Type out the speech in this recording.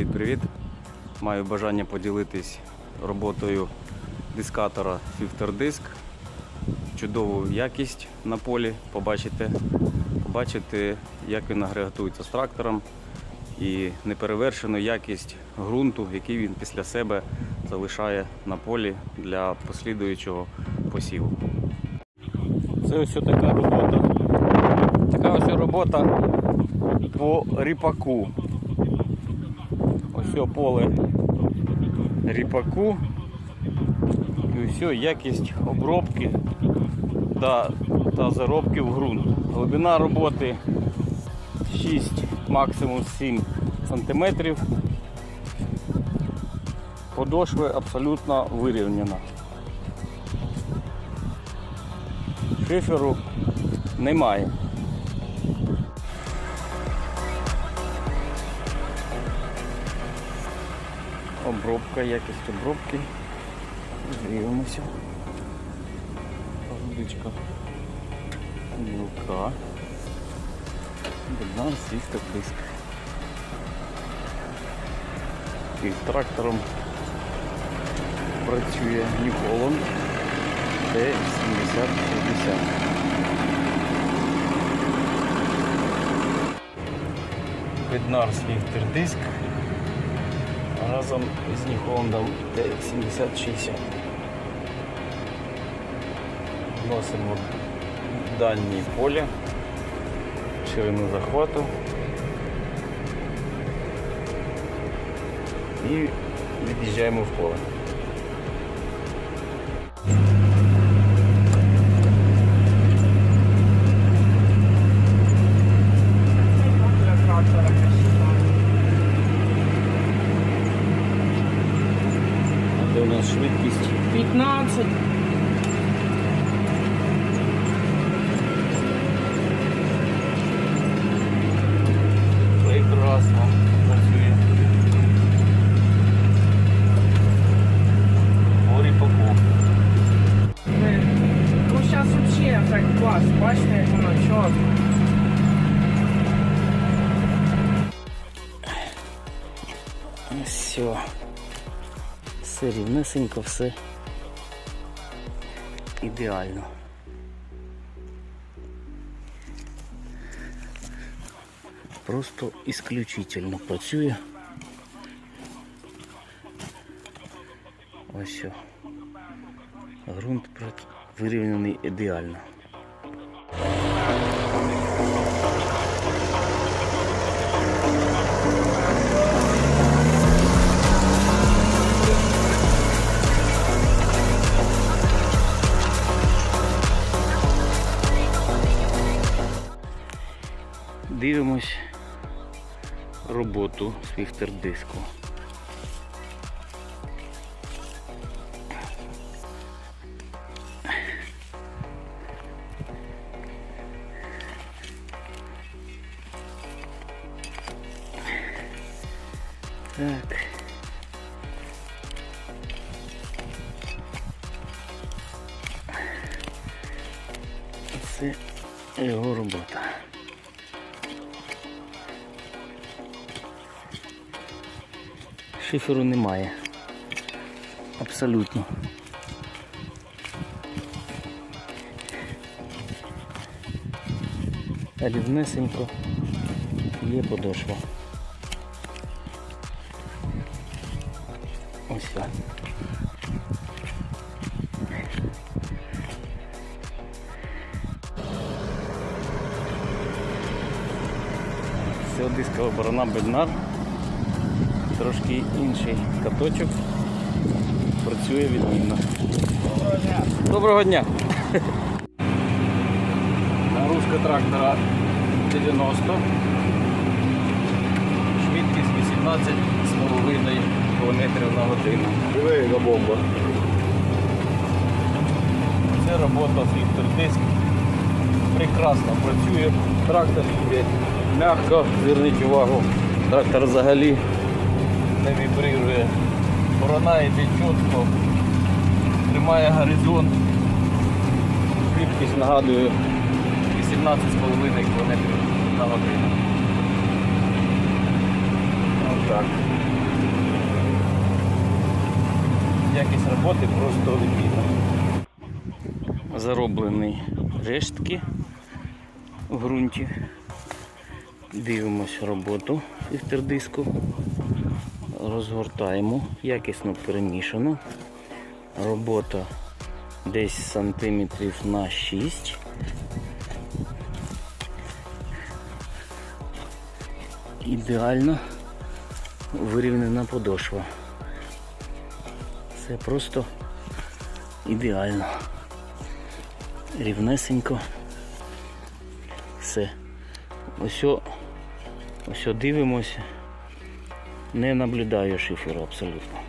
Привіт-привіт. Маю бажання поділитись роботою дискатора Filter Disk. Чудову якість на полі побачите. Побачите, як він агрегатується з трактором і неперевершену якість ґрунту, який він після себе залишає на полі для послідуючого посіву. Це ось така робота. Така ось робота по ріпаку. Ось поле ріпаку. І ось якість обробки та, та заробки в ґрунт. Глибина роботи 6, максимум 7 сантиметрів. Подошви абсолютно вирівняна. Шиферу немає. Обробка, якість обробки. Дивимося. Водичка. Білка. Богдан сіста диск. І трактором працює New Holland T7060. Виднар свій диск разом з Ніхондом Т7060. Вносимо дальнє поле, ширину захвату і від'їжджаємо в поле. Швидкість 15. прекрасно працює. По ріпаку. Ну, зараз взагалі ефект клас. Бачите, як воно чорне. Все. Все рівнесенько, все ідеально. Просто ісключительно працює. Ось. що. Грунт вирівняний ідеально. Дивимось роботу свіфтер диску. Так. Це його робота. Шиферу немає. Абсолютно. Рівнесенько є подошва. Ось так. Це дискова борона Беднар. Трошки інший каточок. Працює відмінно. Доброго дня! Нагрузка трактора 90. Швидкість 18,5 км на годину. Диви, бомба. Це робота з диск. Прекрасно працює. Трактор йде м'яко, зверніть увагу. Трактор взагалі не вібрирує. Борона йде чітко, тримає горизонт. Швидкість нагадує 18,5 км на годину. Отак. Якість роботи просто відмінна. Зароблені рештки в ґрунті. Дивимось роботу фільтрдиску. Розгортаємо, якісно перемішано. Робота десь сантиметрів на 6. Ідеально вирівнена подошва. Це просто ідеально. Рівнесенько. Все. Ось, ось дивимося. Не наблюдаю шиферу абсолютно.